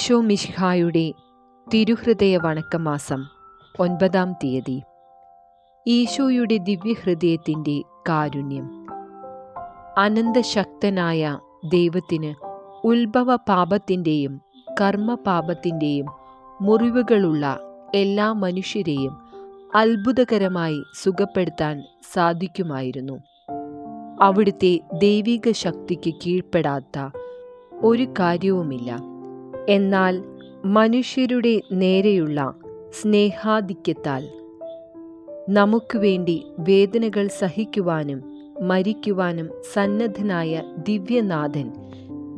ഈശോ മിശിഹായുടെ തിരുഹൃദയ വണക്കമാസം ഒൻപതാം തീയതി. ഈശോയുടെ ദിവ്യഹൃദയത്തിന്റെ കാരുണ്യം. അനന്തശക്തനായ ദൈവത്തിന് ഉത്ഭവ പാപത്തിന്റെയും കർമ്മപാപത്തിന്റെയും മുറിവുകളുള്ള എല്ലാ മനുഷ്യരെയും അത്ഭുതകരമായി സുഖപ്പെടുത്താൻ സാധിക്കുമായിരുന്നു. അവിടുത്തെ ദൈവിക ശക്തിക്ക് കീഴ്പ്പെടാത്ത ഒരു കാര്യവുമില്ല. എന്നാൽ മനുഷ്യരുടെ നേരെയുള്ള സ്നേഹാധിക്യത്താൽ നമുക്ക് വേണ്ടി വേദനകൾ സഹിക്കുവാനും മരിക്കുവാനും സന്നദ്ധനായ ദിവ്യനാഥൻ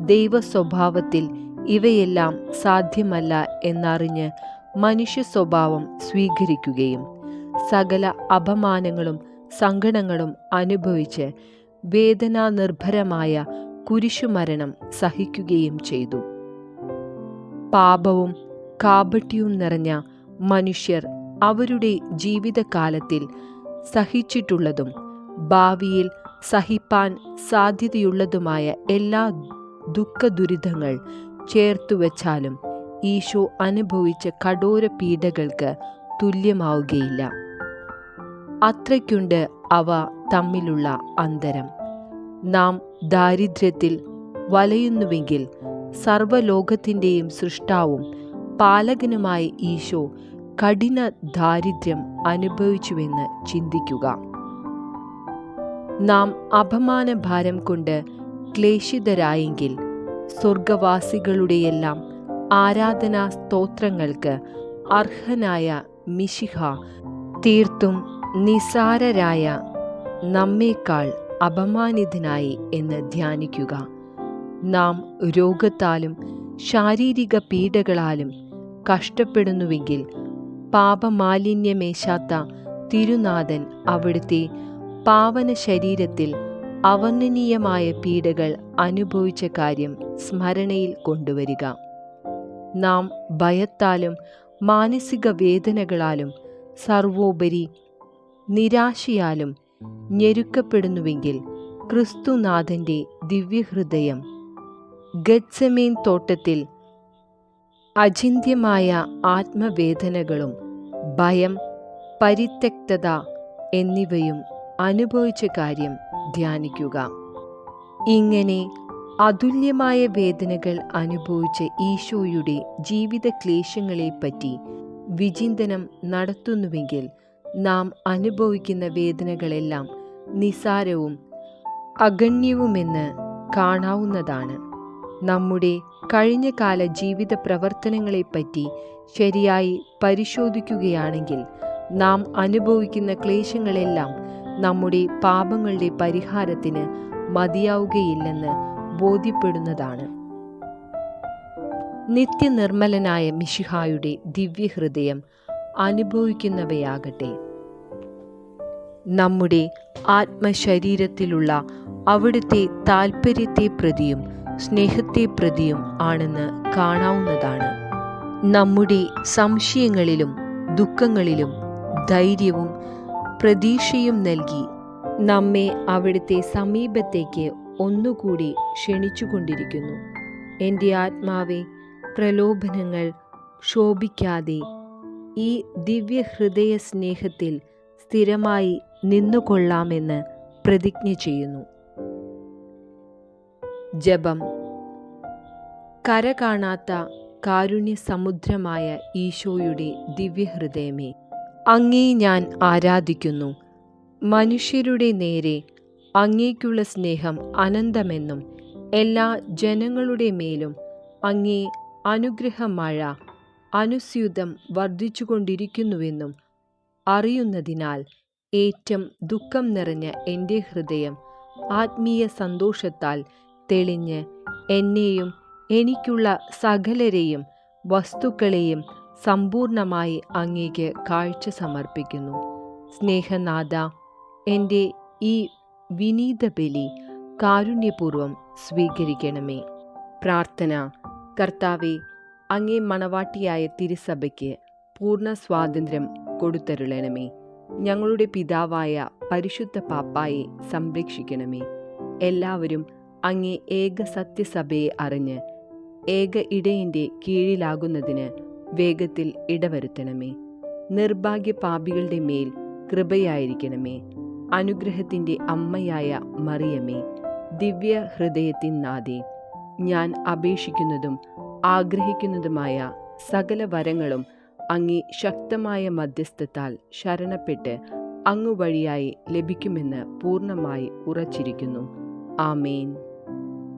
ദൈവസ്വഭാവത്തിൽ ഇവയെല്ലാം സാധ്യമല്ല എന്നറിഞ്ഞ് മനുഷ്യ സ്വഭാവം സ്വീകരിക്കുകയും സകല അപമാനങ്ങളും സങ്കടങ്ങളും അനുഭവിച്ച് വേദനാനിർഭരമായ കുരിശുമരണം സഹിക്കുകയും ചെയ്തു. പാപവും കാപട്യവും നിറഞ്ഞ മനുഷ്യർ അവരുടെ ജീവിതകാലത്തിൽ സഹിച്ചിട്ടുള്ളതും ഭാവിയിൽ സഹിപ്പാൻ സാധ്യതയുള്ളതുമായ എല്ലാ ദുഃഖദുരിതങ്ങൾ ചേർത്തുവച്ചാലും ഈശോ അനുഭവിച്ച കഠോര പീഡകൾക്ക് തുല്യമാവുകയില്ല. അത്രയ്ക്കുണ്ട് അവ തമ്മിലുള്ള അന്തരം. നാം ദാരിദ്ര്യത്തിൽ വലയുന്നുവെങ്കിൽ സർവലോകത്തിന്റെയും സൃഷ്ടാവും പാലകനുമായ ഈശോ കഠിന ദാരിദ്ര്യം അനുഭവിച്ചുവെന്ന് ചിന്തിക്കുക. നാം അപമാന ഭാരം കൊണ്ട് ക്ലേശിതരായെങ്കിൽ സ്വർഗവാസികളുടെയെല്ലാം ആരാധനാ സ്തോത്രങ്ങൾക്ക് അർഹനായ മിശിഹ തീർത്തും നിസാരരായ നമ്മേക്കാൾ അപമാനിതനായി എന്ന് ധ്യാനിക്കുക. നാം രോഗത്താലും ശാരീരിക പീഡകളാലും കഷ്ടപ്പെടുന്നുവെങ്കിൽ പാപമാലിന്യമേശാത്ത തിരുനാഥൻ അവിടുത്തെ പാവന ശരീരത്തിൽ അവർണനീയമായ പീഡകൾ അനുഭവിച്ച കാര്യം സ്മരണയിൽ കൊണ്ടുവരിക. നാം ഭയത്താലും മാനസിക വേദനകളാലും സർവോപരി നിരാശയാലും ഞെരുക്കപ്പെടുന്നുവെങ്കിൽ ക്രിസ്തുനാഥന്റെ ദിവ്യഹൃദയം ഗത്സമേൻ തോട്ടത്തിൽ അചിന്ത്യമായ ആത്മവേദനകളും ഭയം പരിത്യക്തത എന്നിവയും അനുഭവിച്ച കാര്യം ധ്യാനിക്കുക. ഇങ്ങനെ അതുല്യമായ വേദനകൾ അനുഭവിച്ച ഈശോയുടെ ജീവിത ക്ലേശങ്ങളെപ്പറ്റി വിചിന്തനം നടത്തുന്നുവെങ്കിൽ നാം അനുഭവിക്കുന്ന വേദനകളെല്ലാം നിസാരവും അഗണ്യവുമെന്ന് കാണാവുന്നതാണ്. നമ്മുടെ കഴിഞ്ഞകാല ജീവിത പ്രവർത്തനങ്ങളെപ്പറ്റി ശരിയായി പരിശോധിക്കുകയാണെങ്കിൽ നാം അനുഭവിക്കുന്ന ക്ലേശങ്ങളെല്ലാം നമ്മുടെ പാപങ്ങളുടെ പരിഹാരത്തിന് മതിയാവുകയില്ലെന്ന് ബോധ്യപ്പെടുന്നതാണ്. നിത്യനിർമ്മലനായ മിഷിഹായുടെ ദിവ്യഹൃദയം അനുഭവിക്കുന്നവയാകട്ടെ. നമ്മുടെ ആത്മശരീരത്തിലുള്ള അവിടുത്തെ താൽപ്പര്യത്തെ പ്രതിയും സ്നേഹത്തെ പ്രതിയും ആണെന്ന് കാണാവുന്നതാണ്. നമ്മുടെ സംശയങ്ങളിലും ദുഃഖങ്ങളിലും ധൈര്യവും പ്രതീക്ഷയും നൽകി നമ്മെ അവിടുത്തെ സമീപത്തേക്ക് ഒന്നുകൂടി ക്ഷണിച്ചുകൊണ്ടിരിക്കുന്നു. എന്റെ ആത്മാവെ പ്രലോഭനങ്ങൾ ക്ഷോഭിക്കാതെ ഈ ദിവ്യഹൃദയ സ്നേഹത്തിൽ സ്ഥിരമായി നിന്നുകൊള്ളാമെന്ന് പ്രതിജ്ഞ ചെയ്യുന്നു. ജപം. കര കാണാത്ത കാരുണ്യ സമുദ്രമായ ഈശോയുടെ ദിവ്യഹൃദയമേ അങ്ങേ ഞാൻ ആരാധിക്കുന്നു. മനുഷ്യരുടെ നേരെ അങ്ങേക്കുള്ള സ്നേഹം അനന്തമെന്നും എല്ലാ ജനങ്ങളുടെ മേലും അങ്ങേ അനുഗ്രഹ മഴ അനുസ്യൂതം വർദ്ധിച്ചുകൊണ്ടിരിക്കുന്നുവെന്നും അറിയുന്നതിനാൽ ഏറ്റം ദുഃഖം നിറഞ്ഞ എന്റെ ഹൃദയം ആത്മീയ സന്തോഷത്താൽ തെളിഞ്ഞ് എന്നെയും എനിക്കുള്ള സകലരെയും വസ്തുക്കളെയും സമ്പൂർണമായി അങ്ങേക്ക് കാഴ്ച സമർപ്പിക്കുന്നു. സ്നേഹനാഥ എന്റെ ഈ വിനീത ബലി കാരുണ്യപൂർവം സ്വീകരിക്കണമേ. പ്രാർത്ഥന. കർത്താവെ അങ്ങേ മണവാട്ടിയായ തിരുസഭയ്ക്ക് പൂർണ സ്വാതന്ത്ര്യം കൊടുത്തരുളണമേ. ഞങ്ങളുടെ പിതാവായ പരിശുദ്ധ പാപ്പായെ സംരക്ഷിക്കണമേ. എല്ലാവരും അങ്ങേ ഏക സത്യസഭയെ അറിഞ്ഞ് ഏക ഇടയിന്റെ കീഴിലാകുന്നതിന് വേഗത്തിൽ ഇടവരുത്തണമേ. നിർഭാഗ്യ പാപികളുടെ മേൽ കൃപയായിരിക്കണമേ. അനുഗ്രഹത്തിന്റെ അമ്മയായ മറിയമേ ദിവ്യ ഹൃദയത്തിൻ നാദേ ഞാൻ അപേക്ഷിക്കുന്നതും ആഗ്രഹിക്കുന്നതുമായ സകല വരങ്ങളും അങ്ങേ ശക്തമായ മധ്യസ്ഥത്താൽ ശരണപ്പെട്ട് അങ്ങു വഴിയായി ലഭിക്കുമെന്ന് പൂർണമായി ഉറച്ചിരിക്കുന്നു. ആമേൻ.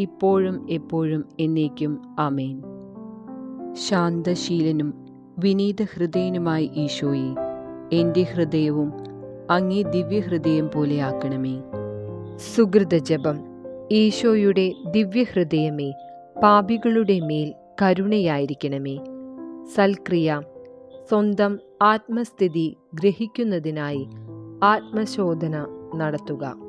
ഇപ്പോഴും എപ്പോഴും എന്നേക്കും. ആമേൻ. ശാന്തശീലനും വിനീത ഹൃദയനുമായി ഈശോയെ എന്റെ ഹൃദയവും അങ്ങേ ദിവ്യഹൃദയം പോലെയാക്കണമേ സുഹൃത ജപം ഈശോയുടെ ദിവ്യഹൃദയമേ പാപികളുടെ മേൽ കരുണയായിരിക്കണമേ. സൽക്രിയ സ്വന്തം ആത്മസ്ഥിതി ഗ്രഹിക്കുന്നതിനായി ആത്മശോധന നടത്തുക.